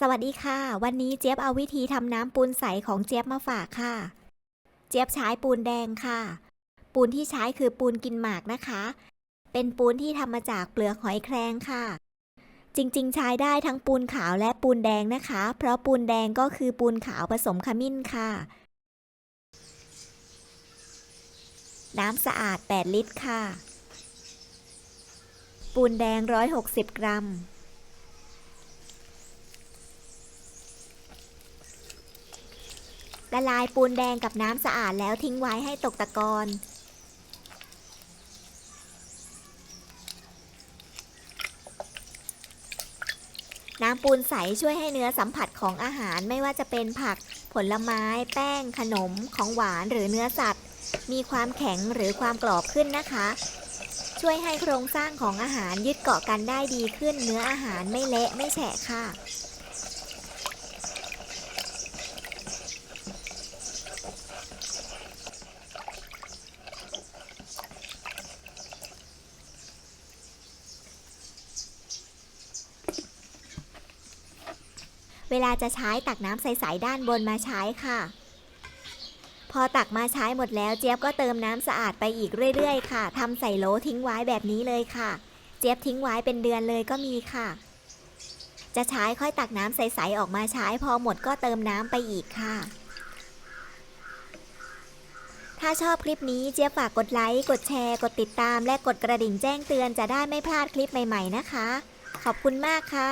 สวัสดีค่ะ วันนี้เจี๊ยบเอาวิธีทำน้ำปูนใสของเจี๊ยบมาฝากค่ะ เจี๊ยบใช้ปูนแดงค่ะ ปูนที่ใช้คือปูนกินหมากนะคะ เป็นปูนที่ทำมาจากเปลือกหอยแครงค่ะ จริงๆ ใช้ได้ทั้งปูนขาวและปูนแดงนะคะ เพราะปูนแดงก็คือปูนขาวผสมขมิ้นค่ะ น้ำสะอาด 8 ลิตรค่ะ ปูนแดง 160 กรัม ละลายปูนแดงกับน้ำสะอาดแล้วทิ้งไว้ให้ตกตะกอนน้ำปูนใสช่วยให้เนื้อสัมผัสของอาหารไม่ว่าจะเป็นผัก ผลไม้ แป้ง ขนม ของหวานหรือเนื้อสัตว์ มีความแข็งหรือความกรอบขึ้นนะคะ ช่วยให้โครงสร้างของอาหารยึดเกาะกันได้ดีขึ้น เนื้ออาหารไม่เละไม่แฉะค่ะ เวลาจะใช้ตักน้ำใสๆด้านบนมาใช้ค่ะ พอตักมาใช้หมดแล้วเจี๊ยบก็เติมน้ำสะอาดไปอีกเรื่อยๆ ค่ะทำใส่โหลทิ้งไว้แบบนี้เลยค่ะ เจี๊ยบทิ้งไว้เป็นเดือนเลยก็มีค่ะ จะใช้ค่อยตักน้ำใสๆออกมาใช้ พอหมดก็เติมน้ำไปอีกค่ะถ้าชอบคลิปนี้เจี๊ยบฝากกดไลค์ กดแชร์ กดติดตาม และกดกระดิ่งแจ้งเตือนจะได้ไม่พลาดคลิปใหม่ ๆ นะคะ ขอบคุณมากค่ะ